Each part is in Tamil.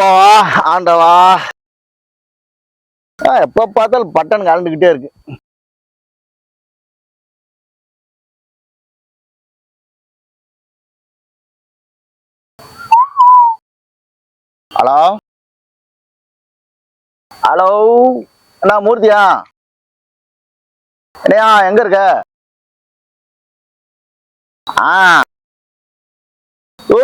அப்பா ஆண்டவா. ஆ, எப்போ பார்த்தாலும் பட்டன் கலந்துக்கிட்டே இருக்கு. ஹலோ? ஹலோ? அண்ணா மூர்த்தியா? என்னையா எங்க இருக்க? ஆ. ஓ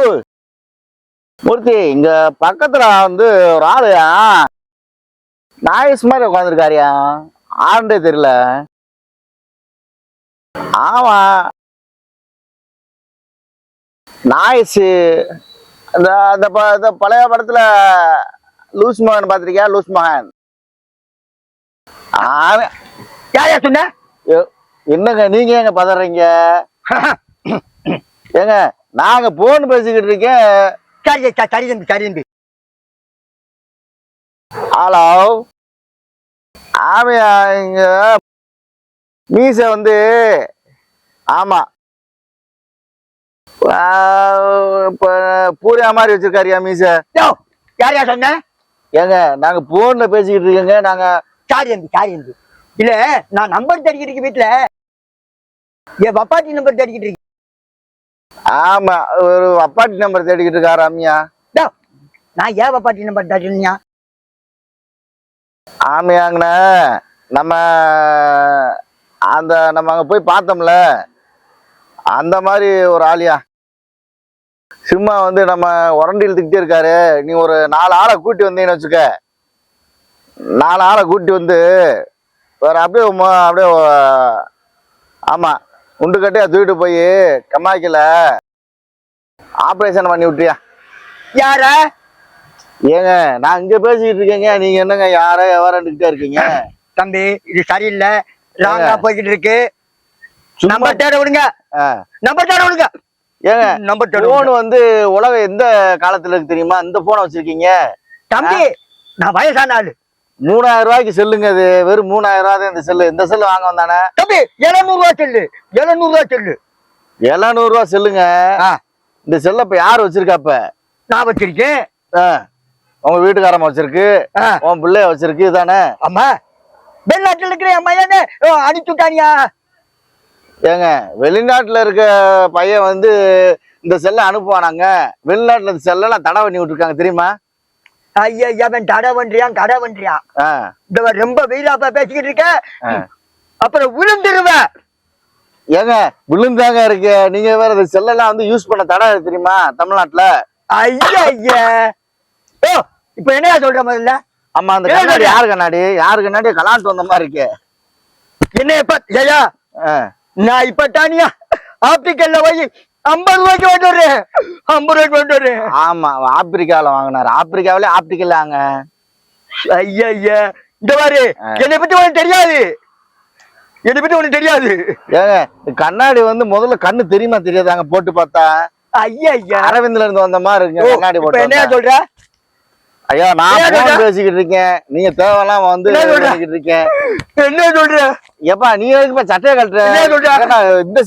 மூர்த்தி இங்க பக்கத்துல வந்து ஒரு ஆளு நாயஸ் மாதிரி உட்காந்துருக்காருயா ஆண்டே தெரியல. ஆமா. நாயஸ் இந்த அந்த ப- இந்த பழைய படத்துல லூஸ் மகன் பார்த்திருக்கியா? லூஸ் மகன். அவன் சொன்ன? என்னங்க நீங்க ஏங்க பதறீங்க? ஏங்க நாங்க போன் பேசிக்கிட்டு இருக்கேன். சரி சரி, தம்பி சரி தம்பி ஹலோ ஆமையா இங்க மீச வந்து ஆமா. இப்ப பூரியா மாதிரி வச்சிருக்காருயா மீச? யாரையா சொன்ன? ஏங்க நாங்க போன்ல பேசிக்கிட்டு இருக்கேங்க நாங்க சாரி தம்பி சாரி தம்பி இல்ல நான் நம்பர் தேடிக்கிட்டு இருக்கேன் வீட்டுல என் பப்பாட்டி நம்பர் தேடிக்கிட்டு இருக்கேன். ஆமா ஒரு அப்பாட்டி நம்பர் தேடிக்கிட்டு இருக்காரு அம்மியா யோ, நான் ஏன் பப்பாட்டி நம்பர் தேடினியா ஆமையாங்கண்ண நம்ம அந்த நம்ம அங்க போய் பார்த்தோம்ல. அந்த மாதிரி ஒரு ஆளியா? சும்மா வந்து நம்ம உரண்டி இழுத்துக்கிட்டே இருக்காரு. நீ ஒரு நாலு ஆளை கூட்டி வந்தீங்கன்னு வச்சுக்க. நாலு ஆளை கூட்டி வந்து வேற அப்படியே அப்படியே ஒ- ஆமா உண்டு கட்டியா தூக்கிட்டு போய் கம்மாய்க்கல. ஆப்ரேஷன் பண்ணி விட்டியா? யார? ஏங்க நான் இங்க பேசிக்கிட்டு இருக்கேங்க. நீங்க என்னங்க யாரோ எவரண்டுகிட்டே இருக்கீங்க? தம்பி இது சரியில்லை. ராங்கா. போய்கிட்டு இருக்கு. நம்பர் தேட விடுங்க. நம்பர் தேட விடுங்க. ஏங்க நம்பர் போன். வந்து உலகம் எந்த காலத்துல இருக்கு தெரியுமா? இந்த போனை வச்சிருக்கீங்க? தம்பி நான் வயசான ஆளு. மூணாயிரம் ரூபாய்க்கு செல்லுங்க அது. வெறும் மூணாயிரம் ரூபாய் தான் இந்த செல்லு. இந்த செல்லு வாங்க வந்தானே? தம்பி எழுநூறு ரூபா செல்லு. எழுநூறு ரூபா செல்லு. எழுநூறு ரூபாய் செல்லுங்க. இந்த செல்ல இப்ப யார் வச்சிருக்கா இப்ப நான் வச்சிருக்கேன். உங்க வீட்டுக்காரம்மா வச்சிருக்கு. உன் பிள்ளைய வச்சிருக்கு. தானே அம்மா வெளிநாட்டுல இருக்கிற என் பையனே ஓ, அனுப்பிச்சு விட்டானியா? ஏங்க வெளிநாட்டுல இருக்க பையன் வந்து இந்த செல்லை அனுப்புவானாங்க. வெளிநாட்டுல இந்த செல்லெல்லாம் தடை பண்ணி விட்டுருக்காங்க தெரியுமா? ஐயா அவன் தடை பண்றியான் கடை பண்றியான் ஆ. இந்த ரொம்ப வீராப்பா பேசிக்கிட்டு இருக்க. அப்புறம் விழுந்துருவேன் ஏங்க விழுந்தாங்க இருக்கு. நீங்க வேற இந்த செல்லெல்லாம் வந்து யூஸ் பண்ண தடை தெரியுமா தமிழ்நாட்டுல? ஐயா ஐயா ஓ இப்ப என்னையா சொல்ற முதல்ல? ஆமா அந்த கண்ணாடி? யாரு கண்ணாடி? யாரு கண்ணாடி? கலாட்டு வந்த மாதிரி இருக்கு. என்ன இப்ப ஐயா. நான் இப்ப தானியா ஆப்டிக்கல்ல போய் ஐம்பது ரூபாய்க்கு கொண்டு வரேன் ஐம்பது ரூபாய்க்கு கொண்டு வரேன் ஆமா ஆப்பிரிக்காவில வாங்கினாரு. ஆப்பிரிக்காவிலே ஆப்டிக்கல் வாங்க ஐயா ஐயா இந்த மாதிரி. என்னை பத்தி உனக்கு தெரியாது. என்னை பத்தி உனக்கு தெரியாது. ஏங்க கண்ணாடி வந்து முதல்ல கண்ணு தெரியுமா தெரியாதாங்க போட்டு பார்த்தா. ஐயா ஐயா அரவிந்த்ல இருந்து வந்த மாதிரி ஓ, இருக்குங்க கண்ணாடி போட்டு வந்தா. சொல்ற? ஐயா நான் என்ன? பேசிக்கிட்டு இருக்கேன். நீங்க தேவையெல்லாம் வந்து என்ன இருக்கேன். என்ன சொல்ற? எப்பா நீ எதுக்கு இப்ப சட்டையை கட்டுற என்ன சொல்ற? ஏன்னா, இந்த